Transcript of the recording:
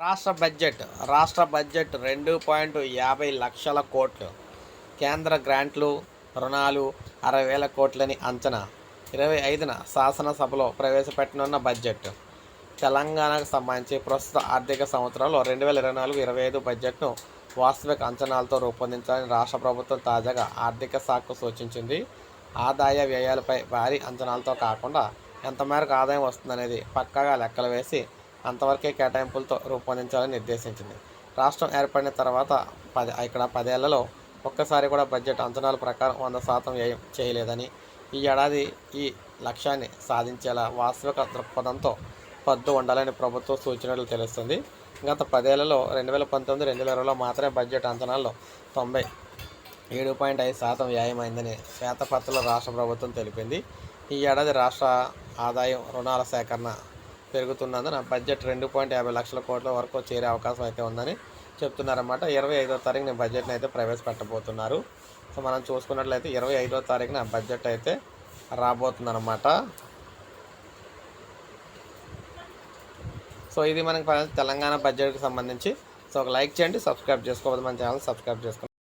రాష్ట్ర బడ్జెట్ రాష్ట్ర బడ్జెట్ రెండు పాయింట్ యాభై లక్షల కోట్లు. కేంద్ర గ్రాంట్లు రుణాలు అరవై వేల కోట్లని అంచనా. ఇరవై ఐదున శాసనసభలో ప్రవేశపెట్టనున్న బడ్జెట్. తెలంగాణకు సంబంధించి ప్రస్తుత ఆర్థిక సంవత్సరంలో రెండు వేల ఇరవై నాలుగు ఇరవై ఐదు బడ్జెట్ను వాస్తవిక అంచనాలతో రూపొందించాలని రాష్ట్ర ప్రభుత్వం తాజాగా ఆర్థిక శాఖకు సూచించింది. ఆదాయ వ్యయాలపై భారీ అంచనాలతో కాకుండా ఎంత మేరకు ఆదాయం వస్తుందనేది పక్కాగా లెక్కలు వేసి అంతవరకే కేటాయింపులతో రూపొందించాలని నిర్దేశించింది. రాష్ట్రం ఏర్పడిన తర్వాత పది ఇక్కడ పదేళ్ళలో ఒక్కసారి కూడా బడ్జెట్ అంచనాల ప్రకారం వంద శాతం వ్యయం చేయలేదని ఈ ఏడాది ఈ లక్ష్యాన్ని సాధించేలా వాస్తవిక దృక్పథంతో పద్దు ఉండాలని ప్రభుత్వం సూచనలు తెలుస్తుంది. గత పదేళ్ళలో రెండు వేల పంతొమ్మిది రెండు వేల ఇరవైలో మాత్రమే బడ్జెట్ అంచనాల్లో తొంభై ఏడు పాయింట్ ఐదు శాతం వ్యాయమైందని శ్వేతపత్రలో రాష్ట్ర ప్రభుత్వం తెలిపింది. ఈ ఏడాది రాష్ట్ర ఆదాయం రుణాల సేకరణ పెరుగుతున్నందున బడ్జెట్ రెండు పాయింట్ యాభై లక్షల కోట్ల వరకు చేరే అవకాశం అయితే ఉందని చెప్తున్నారన్నమాట. ఇరవై ఐదో తారీఖున బడ్జెట్ని అయితే ప్రవేశపెట్టబోతున్నారు. సో మనం చూసుకున్నట్లయితే ఇరవై ఐదో తారీఖున బడ్జెట్ అయితే రాబోతుందన్నమాట. సో ఇది మనకి తెలంగాణ బడ్జెట్కి సంబంధించి. సో ఒక లైక్ చేయండి సబ్స్క్రైబ్ చేసుకోవద్దు మన ఛానల్ సబ్స్క్రైబ్ చేసుకోండి.